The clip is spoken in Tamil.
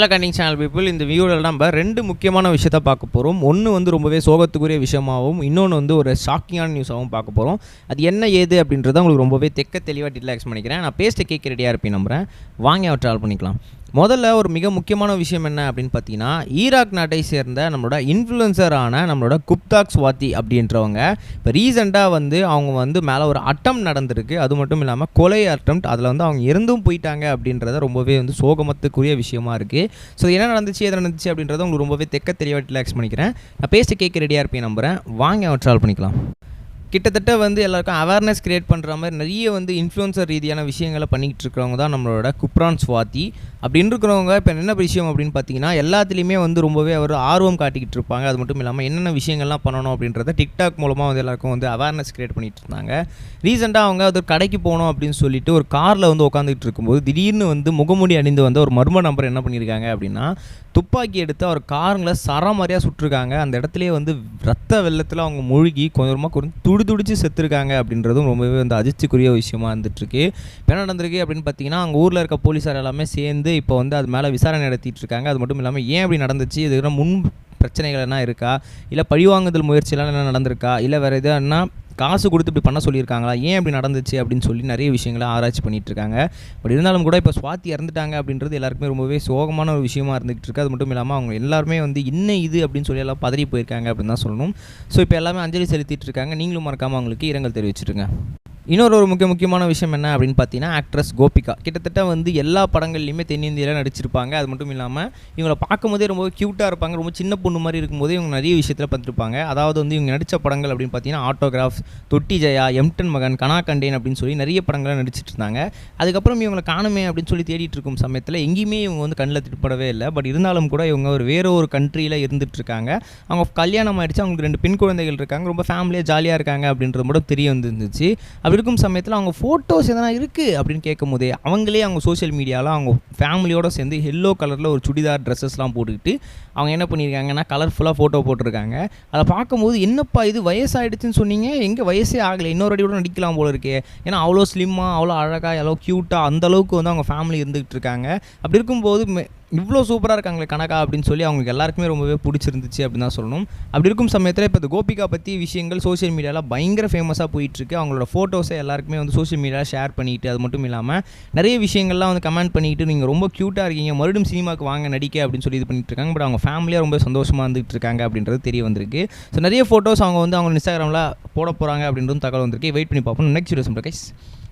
ஹலோ கண்டிங் சேனல் பீப்புள் இந்த வியூவில் நம்ம ரெண்டு முக்கியமான விஷயத்த பார்க்க போகிறோம் ஒன்று வந்து ரொம்பவே சோகத்துக்குரிய விஷயமாகவும் இன்னொன்று வந்து ஒரு ஷாக்கிங்கான நியூஸாகவும் பார்க்க போகிறோம் அது என்ன ஏது அப்படின்றத உங்களுக்கு ரொம்பவே தெக்க தெளிவாக டீட்டெயில் பண்ணிக்கிறேன். நான் பேஸ்ட்டை கேட்க ரெடியாக இருப்பேன் நம்புறேன். வாங்கி அவர் ட்ராவல் பண்ணிக்கலாம். முதல்ல ஒரு மிக முக்கியமான விஷயம் என்ன அப்படின்னு பார்த்தீங்கன்னா ஈராக் நாட்டை சேர்ந்த நம்மளோட இன்ஃப்ளூயன்சரான நம்மளோட குப்தாக் ஸ்வாதி அப்படின்றவங்க இப்போ ரீசெண்டாக வந்து அவங்க வந்து மேலே ஒரு அட்டம் நடந்திருக்கு. அது மட்டும் இல்லாமல் கொலை அட்டம் அதில் வந்து அவங்க இருந்தும் போயிட்டாங்க அப்படின்றத ரொம்பவே வந்து சோகமத்துக்குரிய விஷயமா இருக்குது ஸோ என்ன நடந்துச்சு எது நடந்துச்சு அப்படின்றத உங்களுக்கு ரொம்பவே தெக்க தெளிவாக ரிலாக்ஸ் பண்ணிக்கிறேன். நான் பேச கேட்க ரெடியாக இருப்பேன் நம்புகிறேன் வாங்க அவன் ட்ராவல் பண்ணிக்கலாம். கிட்டத்தட்ட வந்து எல்லாருக்கும் அவேர்னஸ் கிரியேட் பண்ணுற மாதிரி நிறைய வந்து இன்ஃப்ளூன்சர் ரீதியான விஷயங்களை பண்ணிக்கிட்டு இருக்கிறவங்க தான் நம்மளோட குப்ரான் சுவாதி. அப்படின்னு இருக்கிறவங்க இப்போ என்ன விஷயம் அப்படின்னு பார்த்தீங்கன்னா எல்லாத்துலேயுமே வந்து ரொம்பவே அவர் ஆர்வம் காட்டிக்கிட்டு இருப்பாங்க. அது மட்டும் இல்லாமல் என்னென்ன விஷயங்கள்லாம் பண்ணணும் அப்படின்றத டிக்டாக் மூலமாக வந்து எல்லாருக்கும் வந்து அவேர்னஸ் கிரியேட் பண்ணிகிட்டு இருந்தாங்க. ரீசெண்டாக அவங்க அது ஒரு கடைக்கு போகணும் அப்படின்னு சொல்லிட்டு ஒரு காரில் வந்து உட்காந்துக்கிட்டு இருக்கும்போது திடீர்னு வந்து முகமூடி அணிந்து வந்த ஒரு மர்ம நம்பர் என்ன பண்ணியிருக்காங்க அப்படின்னா துப்பாக்கி எடுத்து அவர் காருங்களை சரமாரியாக சுட்டிருக்காங்க. அந்த இடத்துலேயே வந்து ரத்த வெள்ளத்தில் அவங்க மூழ்கி கொஞ்சமாக கொஞ்சம் துடி துடிச்சு செத்துருக்காங்க அப்படின்றதும் ரொம்பவே வந்து அதிர்ச்சிக்குரிய விஷயமா இருந்துட்டுருக்கு. இப்போ என்ன நடந்திருக்கு அப்படின்னு பார்த்தீங்கன்னா அங்கே ஊரில் இருக்க போலீஸார் எல்லாமே சேர்ந்து இப்போ வந்து அது மேலே விசாரணை நடத்திட்டு இருக்காங்க. அது மட்டும் இல்லாமல் ஏன் அப்படி நடந்துச்சு? இதுக்கு முன் பிரச்சனைகள் என்ன இருக்கா? இல்லை பழிவாங்குதல் முயற்சியெல்லாம் என்ன நடந்திருக்கா? இல்லை வேறு எதுனா காசு கொடுத்து இப்படி பண்ண சொல்லியிருக்காங்களா? ஏன் இப்படி நடந்துச்சு? அப்படின்னு சொல்லி நிறைய விஷயங்களை ஆராய்ச்சி பண்ணிகிட்டு இருக்காங்க பட் இருந்தாலும் கூட இப்போ சுவாதி இறந்துட்டாங்க அப்படின்றது எல்லாருக்குமே ரொம்பவே சோகமான ஒரு விஷயமா இருந்துகிட்டு இருக்குது அது மட்டும் இல்லாமல் அவங்க எல்லாருமே வந்து என்ன இது? அப்படின்னு சொல்லி எல்லாம் பதறி போயிருக்காங்க அப்படின்னு தான் சொல்லணும். ஸோ இப்போ எல்லாமே அஞ்சலி செலுத்திட்டு இருக்காங்க நீங்களும் மறக்காமல் அவங்களுக்கு இரங்கல் தெரிவிச்சிருங்க இன்னொரு ஒரு முக்கிய முக்கியமான விஷயம் என்ன அப்படின்னு பார்த்தீங்கன்னா ஆக்ட்ரஸ் கோபிகா. கிட்டத்தட்ட வந்து எல்லா படங்கள்லையுமே தென்னிந்தியாவில் நடிச்சிருப்பாங்க. அது மட்டும் இல்லாமல் இவங்களை பார்க்கும்போதே ரொம்ப க்யூட்டாக இருப்பாங்க. ரொம்ப சின்ன பொண்ணு மாதிரி இருக்கும்போதே இவங்க நிறைய விஷயத்தில் பார்த்துருப்பாங்க. அதாவது வந்து இவங்க நடித்த படங்கள் அப்படின்னு பார்த்தீங்கன்னா ஆட்டோகிராஃப் தொட்டி ஜெயா எம்டன் மகன் கனா கண்டேன் அப்படின்னு சொல்லி நிறைய படங்களை நடிச்சிட்டு இருந்தாங்க. அதுக்கப்புறம் இவங்களை காணுமே அப்படின்னு சொல்லி தேடிட்டு இருக்கும் சமயத்தில் எங்கேயுமே இவங்க வந்து கண்ணில் திட்டப்படவே இல்லை. பட் இருந்தாலும் கூட இவங்க ஒரு வேற ஒரு கண்ட்ரியில் இருந்துட்டு இருக்காங்க. அவங்க கல்யாணம் ஆயிடுச்சு. அவங்களுக்கு ரெண்டு பெண் குழந்தைகள் இருக்காங்க. ரொம்ப ஃபேமிலியாக ஜாலியாக இருக்காங்க அப்படின்றது மட்டும் தெரிய வந்துருந்துச்சு. அப்படி இருக்கும் சமயத்தில் அவங்க ஃபோட்டோஸ் எதனா இருக்குது அப்படின்னு கேட்கும் போதே அவங்களே அவங்க சோஷியல் மீடியாவில் அவங்க ஃபேமிலியோடு சேர்ந்து எல்லோ கலரில் ஒரு சுடிதார் ட்ரெஸ்ஸஸ்லாம் போட்டுக்கிட்டு அவங்க என்ன பண்ணியிருக்காங்கன்னா கலர்ஃபுல்லாக ஃபோட்டோ போட்டிருக்காங்க. அதை பார்க்கும்போது என்னப்பா இது? வயசாகிடுச்சுன்னு சொன்னீங்க? எங்கே வயசே ஆகலை. இன்னொரு அடி கூட நடிக்கலாம் போல இருக்கே. ஏன்னா அவ்வளோ ஸ்லிம்மாக அவ்வளோ அழகாக எவ்வளோ க்யூட்டாக அந்த அளவுக்கு வந்து அவங்க ஃபேமிலி இருந்துகிட்டு இருக்காங்க. அப்படி இருக்கும்போது இவ்வளோ சூப்பராக இருக்காங்களே கணக்கா அப்படின்னு சொல்லி அவங்களுக்கு எல்லாருக்குமே ரொம்பவே பிடிச்சிருந்துச்சு அப்படின்னு தான் சொல்லணும். அப்படி இருக்கும் சமயத்தில் இப்போ இந்த கோபிகா பற்றி விஷயங்கள் சோஷியல் மீடியாவில் பயங்கர ஃபேமஸாக போயிட்டுருக்கு. அவங்களோட ஃபோட்டோஸை எல்லாருக்குமே வந்து சோஷியல் மீடியாவில் ஷேர் பண்ணிட்டு அது மட்டும் இல்லாமல் நிறைய விஷயங்கள்லாம் வந்து கமெண்ட் பண்ணிட்டு நீங்கள் ரொம்ப க்யூட்டாக இருக்கீங்க. மறுபடியும் சினிமாவுக்கு வாங்க நடிக்க அப்படின்னு சொல்லி இது பண்ணிட்டு இருக்காங்க. பட் அவங்க ஃபேமிலியாக ரொம்ப சந்தோஷமாக இருந்துகிட்டு இருக்காங்க அப்படின்றது தெரிய வந்திருக்கு. ஸோ நிறைய ஃபோட்டோஸ் அவங்க வந்து அவங்க இன்ஸ்டாகிராமில் போட போகிறாங்க அப்படின்றதும் தகவல் வந்திருக்கு. வெயிட் பண்ணி பார்ப்போம். Next videos guys